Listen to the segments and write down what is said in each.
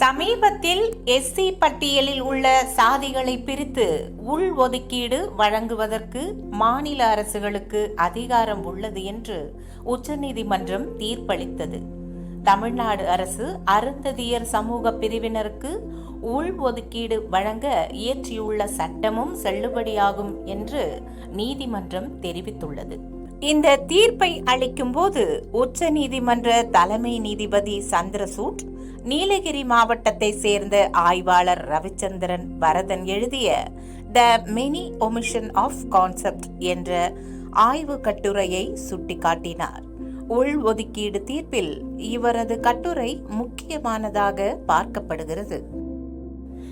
சமீபத்தில் எஸ்சி பட்டியலில் உள்ள சாதிகளை பிரித்து உள் ஒதுக்கீடு வழங்குவதற்கு மாநில அரசுகளுக்கு அதிகாரம் உள்ளது என்று உச்சநீதிமன்றம் தீர்ப்பளித்தது. தமிழ்நாடு அரசு அருந்ததியர் சமூக பிரிவினருக்கு உள் ஒதுக்கீடு வழங்க இயற்றியுள்ள சட்டமும் செல்லுபடியாகும் என்று நீதிமன்றம் தெரிவித்துள்ளது. இந்த தீர்ப்பை அளிக்கும்போது உச்சநீதிமன்ற தலைமை நீதிபதி சந்திரசூட் நீலகிரி மாவட்டத்தை சேர்ந்த ஆய்வாளர் ரவிச்சந்திரன் பரதன் எழுதிய the many omission of concept என்ற ஆய்வு கட்டுரையை சுட்டிக்காட்டினார். உள் ஒதுக்கீடு தீர்ப்பில் இவரது கட்டுரை முக்கியமானதாக பார்க்கப்படுகிறது.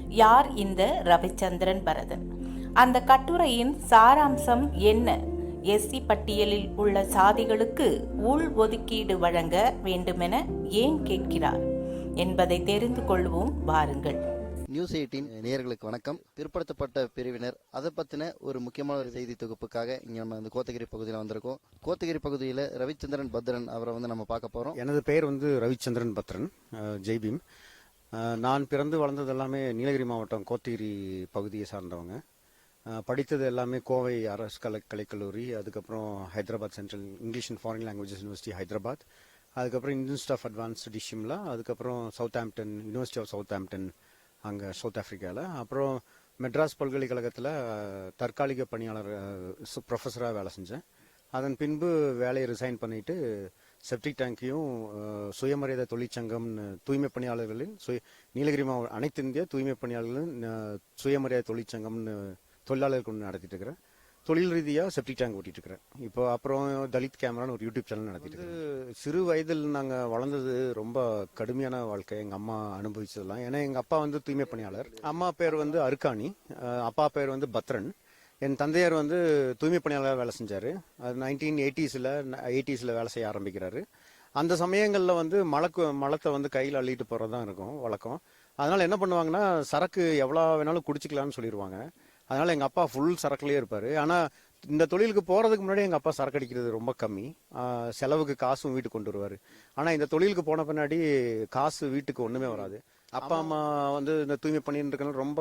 யார் இந்த ரவிச்சந்திரன் பரதன்? அந்த கட்டுரையின் சாராம்சம் என்ன? எஸ்சி பட்டியலில் உள்ள சாதிகளுக்கு உள் ஒதுக்கீடு வழங்க வேண்டுமென ஏன் கேட்கிறார் என்பதை தெரிந்து கொள்வோம் வாருங்கள். நியூஸ் எயிட்டின் நேயர்களுக்கு வணக்கம். பிற்படுத்தப்பட்ட பிரிவினர் அதை பத்தின ஒரு முக்கியமான ஒரு செய்தி தொகுப்புக்காக இங்க நம்ம இந்த கோத்தகிரி பகுதியில் வந்திருக்கோம். கோத்தகிரி பகுதியில் ரவிச்சந்திரன் பத்ரன் அவரை வந்து நம்ம பார்க்க போறோம். எனது பெயர் வந்து ரவிச்சந்திரன் பத்ரன் ஜெய்பீம். நான் பிறந்து வளர்ந்தது எல்லாமே நீலகிரி மாவட்டம் கோத்தகிரி பகுதியை சார்ந்தவங்க. படித்தது எல்லாமே கோவை அரசு கலை கலைக்கல்லூரி அதுக்கப்புறம் Hyderabad central English and foreign languages university Hyderabad அதுக்கப்புறம் இன்ஸ்டியூட் ஆஃப் அட்வான்ஸ் டிஷிம்லா அதுக்கப்புறம் Southampton university of Southampton அங்கே சவுத் ஆஃப்ரிக்காவில் அப்புறம் மெட்ராஸ் பல்கலைக்கழகத்தில் தற்காலிக பணியாளர் ப்ரொஃபஸராக வேலை செஞ்சேன். அதன் பின்பு வேலையை ரிசைன் பண்ணிட்டு செப்டிக் டேங்கையும் சுயமரியாதை தொழிற்சங்கம்னு தூய்மை பணியாளர்களின் சுய நீலகிரி மாவட்ட அனைத்து இந்திய தூய்மை பணியாளர்களின் சுயமரியாதை தொழிற்சங்கம்னு தொழிலாளர்கள் ஒன்று நடத்திட்டு இருக்கிறேன் தொழில் ரீதியாக செப்டிக் டேங்க் ஓட்டிட்டு இருக்கிறேன் இப்போ அப்புறம் தலித் கேமரான்னு ஒரு யூடியூப் சேனல் நடத்திட்டு இருக்கேன் சிறு வயதில் நாங்கள் வளர்ந்தது ரொம்ப கடுமையான வாழ்க்கை எங்கள் அம்மா அனுபவிச்சதெல்லாம். ஏன்னா எங்கள் அப்பா வந்து தூய்மை பணியாளர். அம்மா பேர் வந்து அருக்காணி. அப்பா பேர் வந்து பத்ரன். என் தந்தையார் வந்து தூய்மை பணியாளராக வேலை செஞ்சார். அது நைன்டீன் எயிட்டிஸில் எயிட்டிஸில் வேலை செய்ய ஆரம்பிக்கிறாரு. அந்த சமயங்களில் வந்து மலக்கு மலத்தை வந்து கையில் அள்ளிட்டு போகிறது தான் இருக்கும் வழக்கம். அதனால் என்ன பண்ணுவாங்கன்னா சரக்கு எவ்வளோ வேணாலும் குடிச்சிக்கலாம்னு சொல்லிடுவாங்க அதனால் எங்கள் அப்பா ஃபுல் சரக்குலேயே இருப்பார். ஆனால் இந்த தொழிலுக்கு போகிறதுக்கு முன்னாடி எங்கள் அப்பா சரக்கு அடிக்கிறது ரொம்ப கம்மி. செலவுக்கு காசும் வீட்டுக்கு கொண்டு வருவார். ஆனால் இந்த தொழிலுக்கு போன பின்னாடி காசு வீட்டுக்கு ஒன்றுமே வராது. அப்பா அம்மா வந்து இந்த தூய்மை பண்ணிட்டு இருக்கனால ரொம்ப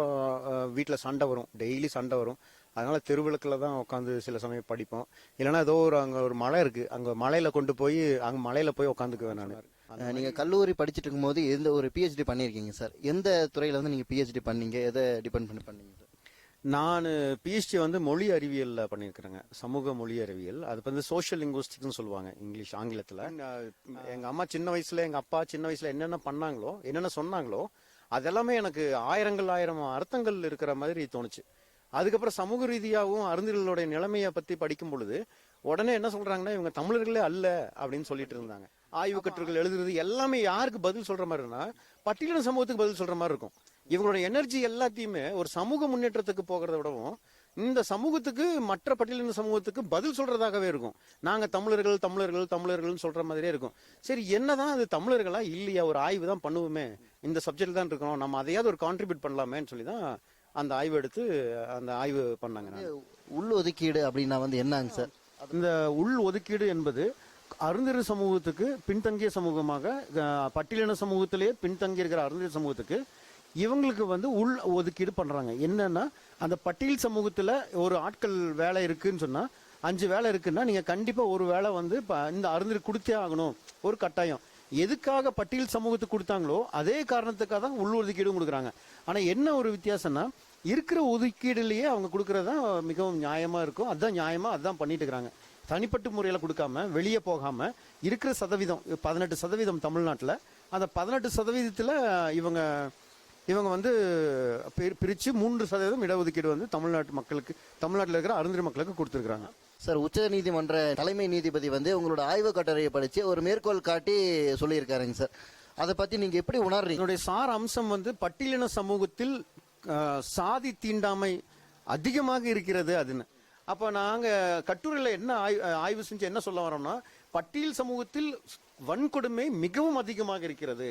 வீட்டில் சண்டை வரும். டெய்லி சண்டை வரும். அதனால தெருவிளக்கில் தான் உட்காந்து சில சமயம் படிப்போம். இல்லைன்னா ஏதோ ஒரு அங்கே ஒரு மலை இருக்குது அங்கே மலையில் கொண்டு போய் அங்கே மலையில் போய் உட்காந்துக்குவேன் நான். நீங்கள் கல்லூரி படிச்சுட்டு இருக்கும்போது எந்த ஒரு பிஹெச்டி பண்ணியிருக்கீங்க சார் எந்த துறையில் வந்து நீங்கள் பிஹெச்டி பண்ணீங்க? எதை டிபெண்ட் பண்ணி பண்ணீங்க சார் நான் பிஹெச்டி வந்து மொழி அறிவியல்ல பண்ணியிருக்கிறேங்க சமூக மொழி அறிவியல். அது வந்து சோஷியல் லிங்குவிஸ்டிக்ஸ்னு சொல்லுவாங்க இங்கிலீஷ் ஆங்கிலத்தில். எங்க அம்மா சின்ன வயசுல எங்க அப்பா சின்ன வயசுல என்னென்ன பண்ணாங்களோ என்னென்ன சொன்னாங்களோ அதெல்லாமே எனக்கு ஆயிரங்கள் ஆயிரம் அர்த்தங்கள் இருக்கிற மாதிரி தோணுச்சு. அதுக்கப்புறம் சமூக ரீதியாகவும் அருந்திகளுடைய நிலைமையை பத்தி படிக்கும் பொழுது உடனே என்ன சொல்றாங்கன்னா இவங்க தமிழர்களே அல்ல அப்படின்னு சொல்லிட்டு இருந்தாங்க. ஆய்வு கட்டுரைகள் எழுதுறது எல்லாமே யாருக்கு பதில் சொல்ற மாதிரினா பட்டியலின சமூகத்துக்கு பதில் சொல்ற மாதிரி இருக்கும். இவங்களோட எனர்ஜி எல்லாத்தையுமே ஒரு சமூக முன்னேற்றத்துக்கு போகிறத விடவும் இந்த சமூகத்துக்கு மற்ற பட்டியலின சமூகத்துக்கு பதில் சொல்றதாகவே இருக்கும். நாங்க தமிழர்கள் தமிழர்கள் தமிழர்கள்னு சொல்ற மாதிரியே இருக்கும். சரி என்னதான் அது தமிழர்களா இல்லையா? ஒரு ஆய்வு தான் பண்ணுவோமே. இந்த சப்ஜெக்ட் தான் இருக்கணும். நம்ம அதையாவது ஒரு கான்ட்ரிபியூட் பண்ணலாமேன்னு சொல்லி தான் அந்த ஆய்வு எடுத்து அந்த ஆய்வு பண்ணாங்க. உள் ஒதுக்கீடு அப்படின்னா வந்து என்னங்க சார்? இந்த உள் ஒதுக்கீடு என்பது அருந்திர சமூகத்துக்கு பின்தங்கிய சமூகமாக பட்டியலின சமூகத்திலேயே பின்தங்கி இருக்கிற அருந்திர சமூகத்துக்கு இவங்களுக்கு வந்து உள் ஒதுக்கீடு பண்ணுறாங்க என்னன்னா அந்த பட்டியல் சமூகத்தில் ஒரு ஆட்கள் வேலை இருக்குதுன்னு சொன்னால் அஞ்சு வேலை இருக்குன்னா நீங்கள் கண்டிப்பாக ஒரு வேலை வந்து இப்போ இந்த அருந்திரி கொடுத்தே ஆகணும். ஒரு கட்டாயம். எதுக்காக பட்டியல் சமூகத்துக்கு கொடுத்தாங்களோ அதே காரணத்துக்காக தான் உள் ஒதுக்கீடும் கொடுக்குறாங்க. ஆனால் என்ன ஒரு வித்தியாசம்னா இருக்கிற ஒதுக்கீடுலேயே அவங்க கொடுக்குறது தான் மிகவும் நியாயமாக இருக்கும். அதுதான் நியாயமாக அதுதான் பண்ணிட்டு இருக்கிறாங்க. தனிப்பட்ட முறையில் கொடுக்காம வெளியே போகாமல் இருக்கிற சதவீதம் பதினெட்டு சதவீதம் தமிழ்நாட்டில். அந்த பதினெட்டு சதவீதத்தில் இவங்க இவங்க வந்து பிரி- பிரிச்சு மூன்று சதவீதம் இடஒதுக்கீடு வந்து தமிழ்நாட்டு மக்களுக்கு தமிழ்நாட்டில் இருக்கிற அருந்திர மக்களுக்கு கொடுத்துருக்காங்க சார் உச்ச நீதிமன்ற தலைமை நீதிபதி வந்து உங்களோட ஆய்வு கட்டுரையை படிச்சு ஒரு மேற்கோள் காட்டி சொல்லியிருக்காருங்க சார். அதை பத்தி நீங்க எப்படி உணர்றீங்க? இதனுடைய சார் அம்சம் வந்து பட்டியலின சமூகத்தில் சாதி தீண்டாமை அதிகமாக இருக்கிறது அதுன்னு. அப்போ நாங்க கட்டுரையில் என்ன ஆய்- ஆய்வு செஞ்சு என்ன சொல்ல வரோம்னா பட்டியல் சமூகத்தில் வன்கொடுமை மிகவும் அதிகமாக இருக்கிறது.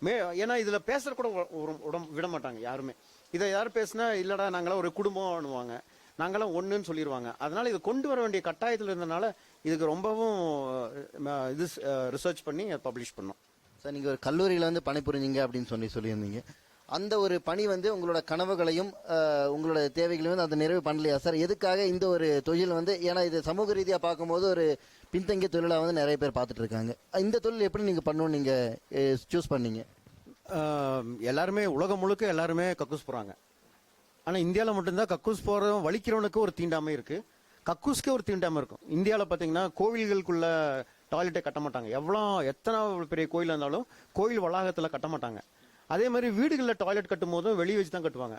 மே ஏன்னா இதில் பேசுகிற கூட உ- உடம் விட மாட்டாங்க யாருமே. இதை யார் பேசுனா இல்லைடா நாங்களாம் ஒரு குடும்பம் அணுவாங்க நாங்களாம் ஒன்றுன்னு சொல்லிடுவாங்க அதனால் இதை கொண்டு வர வேண்டிய கட்டாயத்தில் இருந்தனால இதுக்கு ரொம்பவும் இது ரிசர்ச் பண்ணி பப்ளிஷ் பண்ணோம். சார் நீங்கள் ஒரு கல்லூரியில் வந்து பணிபுரிஞ்சிங்க அப்படின்னு சொல்லி சொல்லியிருந்தீங்க. அந்த ஒரு பணி வந்து உங்களோட கனவுகளையும் உங்களோட தேவைகளையும் வந்து அதை நிறைவு பண்ணலையா சார்? எதுக்காக இந்த ஒரு தொழில் வந்து ஏன்னா இது சமூக ரீதியாக பார்க்கும்போது ஒரு பின்தங்கிய தொழிலாக வந்து நிறைய பேர் பார்த்துட்டு இருக்காங்க. இந்த தொழில் எப்படி நீங்கள் பண்ணணும்னு நீங்கள் சூஸ் பண்ணீங்க? எல்லாருமே உலகம் முழுக்க எல்லாருமே கக்கூஸ் போகிறாங்க ஆனால் இந்தியாவில் மட்டும்தான் கக்கூஸ் போறவன் வலிக்கிறவனுக்கு ஒரு தீண்டாமை இருக்குது கக்கூஸ்க்கே ஒரு தீண்டாமை இருக்கும். இந்தியாவில் பார்த்தீங்கன்னா கோவில்களுக்குள்ள டாய்லெட்டை கட்ட மாட்டாங்க. எவ்வளோ எத்தனை பெரிய கோயில் இருந்தாலும் கோயில் வளாகத்தில் கட்ட மாட்டாங்க. அதே மாதிரி வீடுகளில் டாய்லெட் கட்டும் போதும் வெளியே வச்சு தான் கட்டுவாங்க.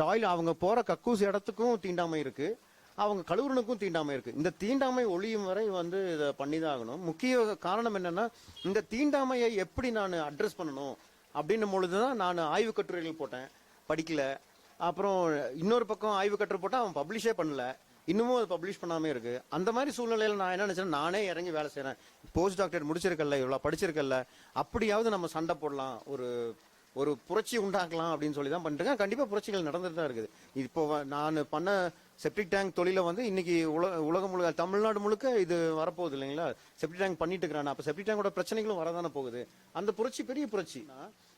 டாய்லெட் அவங்க போகிற கக்கூஸ் இடத்துக்கும் தீண்டாமை இருக்குது அவங்க கழுவுறனுக்கும் தீண்டாமை இருக்குது இந்த தீண்டாமை ஒழியும் வரை வந்து இதை பண்ணி தான் ஆகணும். முக்கிய காரணம் என்னென்னா இந்த தீண்டாமையை எப்படி நான் அட்ரஸ் பண்ணணும்? அப்படின்னும் பொழுது தான் நான் ஆய்வு கட்டுரைகள் போட்டேன். படிக்கல. அப்புறம் இன்னொரு பக்கம் ஆய்வு கட்டுரை போட்டால் அவன் பப்ளிஷே பண்ணல. இன்னமும் அது பப்ளிஷ் பண்ணாமல் இருக்கு. அந்த மாதிரி சூழ்நிலையில் நான் என்ன நினச்சேன் நானே இறங்கி வேலை செய்கிறேன் போஸ்ட் டாக்டர் முடிச்சிருக்கல இவ்வளோ படிச்சிருக்கல்ல. அப்படியாவது நம்ம சண்டை போடலாம். ஒரு ஒரு புரட்சி உண்டாக்கலாம் அப்படின்னு சொல்லி தான் பண்ணிட்டுருக்கேன் கண்டிப்பாக புரட்சிகள் நடந்துட்டு தான் இருக்குது. இப்போ நான் பண்ண செப்டிக் டேங்க் தொழிலை வந்து இன்னைக்கு உலக உலகம் முழுக்க தமிழ்நாடு முழுக்க இது வரப்போகுது இல்லைங்களா? செப்டிக் டேங்க் பண்ணிட்டு இருக்கிறான் அப்போ செப்டிக் டேங்கோட பிரச்சனைகளும் வரதானே போகுது. அந்த புரட்சி பெரிய புரட்சி.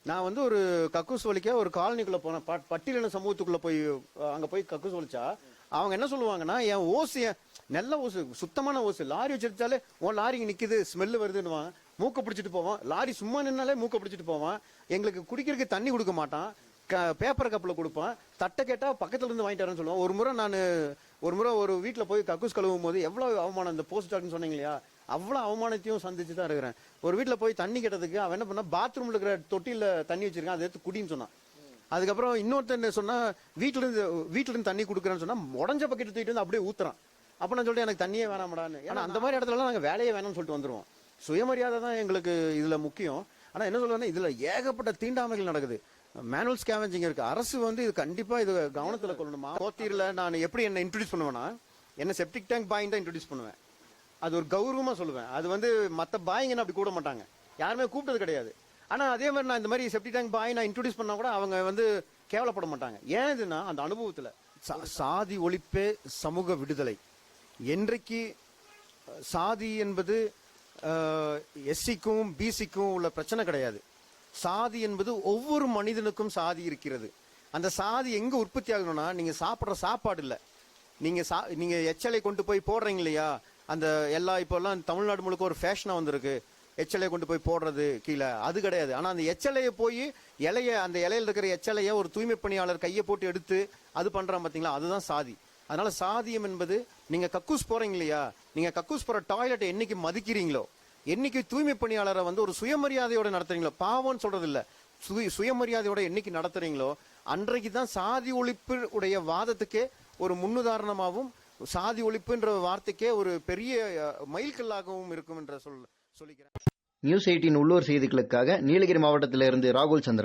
நான் வந்து ஒரு கக்கூஸ் வலிக்க ஒரு காலனிக்குள்ளே போனேன். பட்- பட்டியலின சமூகத்துக்குள்ளே போய் அங்கே போய் கக்கூஸ் வலிச்சா அவங்க என்ன சொல்லுவாங்கன்னா என் ஓசு நல்ல ஓசு சுத்தமான ஓசு. லாரி வச்சிருச்சாலே உன் லாரி நிற்குது ஸ்மெல்லு வருதுன்னுவான் மூக்க பிடிச்சிட்டு போவான். லாரி சும்மா நின்னாலே மூக்க பிடிச்சிட்டு போவான். எங்களுக்கு குடிக்கிறதுக்கு தண்ணி கொடுக்க மாட்டான். க- பேப்பர் கப்பில் கொடுப்பான். தட்டை கேட்டால் பக்கத்துல இருந்து வாங்கிட்டு வரேன்னு சொல்லுவான். ஒரு முறை நான் ஒரு முறை ஒரு வீட்டில் போய் கக்கூஸ் கழுவும் போது எவ்வளோ அவமானம் இந்த போஸ்ட் டாக்னு சொன்னீங்க இல்லையா? அவ்வளோ அவமானத்தையும் சந்திச்சு தான் இருக்கிறேன். ஒரு வீட்டில் போய் தண்ணி கேட்டதுக்கு அவன் என்ன பண்ணா பாத்ரூமில் இருக்கிற தொட்டியில் தண்ணி வச்சிருக்கான். அதை எடுத்து குடின்னு சொன்னான். அதுக்கப்புறம் இன்னொருத்தன் சொன்னால் வீட்டிலேருந்து வீட்டிலேருந்து தண்ணி கொடுக்குறேன்னு சொன்னால் உடஞ்ச பக்கெட் தூக்கிட்டு வந்து அப்படியே ஊத்துறான். அப்போ நான் சொல்லிட்டு எனக்கு தண்ணியே வேணாமடான்னு. ஏன்னா அந்த மாதிரி இடத்துலலாம் நாங்கள் வேலையே வேணாம்னு சொல்லிட்டு வந்துருவோம். சுயமரியாதை தான் எங்களுக்கு இதில் முக்கியம். ஆனால் என்ன சொல்லுவேன்னா இதில் ஏகப்பட்ட தீண்டாமைகள் நடக்குது. மேனுவல் ஸ்கேவஞ்சிங் இருக்குது அரசு வந்து இது கண்டிப்பாக இது கவனத்தில் கொள்ளணுமா? கோத்தீரில் நான் எப்படி என்னை இன்ட்ரடியூஸ் பண்ணுவேன்னா என்ன செப்டிக் டேங்க் பாயிண்ட் தான் இன்ட்ரடியூஸ் பண்ணுவேன். அது ஒரு கௌரவமாக சொல்லுவேன். அது வந்து மற்ற பாயிங்கன்னு அப்படி கூட மாட்டாங்க. யாருமே கூப்பிட்டது கிடையாது. ஆனால் அதே மாதிரி நான் இந்த மாதிரி செப்டிக் டேங்க் பாய் நான் இன்ட்ரடியூஸ் பண்ணால் கூட அவங்க வந்து கேவலப்பட மாட்டாங்க. ஏன் இதுன்னா அந்த அனுபவத்தில் சா- சாதி ஒழிப்பே சமூக விடுதலை. என்றைக்கு சாதி என்பது எஸ்சிக்கும் பிசிக்கும் உள்ள பிரச்சனை கிடையாது. சாதி என்பது ஒவ்வொரு மனிதனுக்கும் சாதி இருக்கிறது. அந்த சாதி எங்கே உற்பத்தி ஆகணும்னா நீங்கள் சாப்பிட்ற சாப்பாடு இல்லை. நீங்கள் சா- நீங்கள் எச்சலை கொண்டு போய் போடுறீங்க இல்லையா? அந்த எல்லா இப்போல்லாம் தமிழ்நாடு முழுக்க ஒரு ஃபேஷனாக வந்திருக்கு. எச்சலையை கொண்டு போய் போடுறது கீழே. அது கிடையாது. ஆனால் அந்த எச்சலையை போய் இலைய அந்த இலையில இருக்கிற எச்சலையை ஒரு தூய்மை பணியாளர் கையை போட்டு எடுத்து அது பண்ணுறான் பார்த்தீங்களா அதுதான் சாதி. அதனால சாதியம் என்பது நீங்க கக்கூஸ் போறீங்க இல்லையா நீங்க கக்கூஸ் போற டாய்லெட்டை என்னைக்கு மதிக்கிறீங்களோ? என்னைக்கு தூய்மை பணியாளரை வந்து ஒரு சுயமரியாதையோட நடத்துறீங்களோ? பாவம்னு சொல்றது இல்ல சுய சுயமரியாதையோட என்னைக்கு நடத்துறீங்களோ? அன்றைக்கு தான் சாதி ஒழிப்பு உடைய வாதத்துக்கே ஒரு முன்னுதாரணமாகவும் சாதி ஒழிப்புன்ற வார்த்தைக்கே ஒரு பெரிய மைல்கல்லாகவும் இருக்கும் என்ற சொல் சொல்லிக்கிறேன். நியூஸ் எயிட்டின் உள்ளூர் செய்திகளுக்காக நீலகிரி மாவட்டத்திலிருந்து ராகுல் சந்திரன்.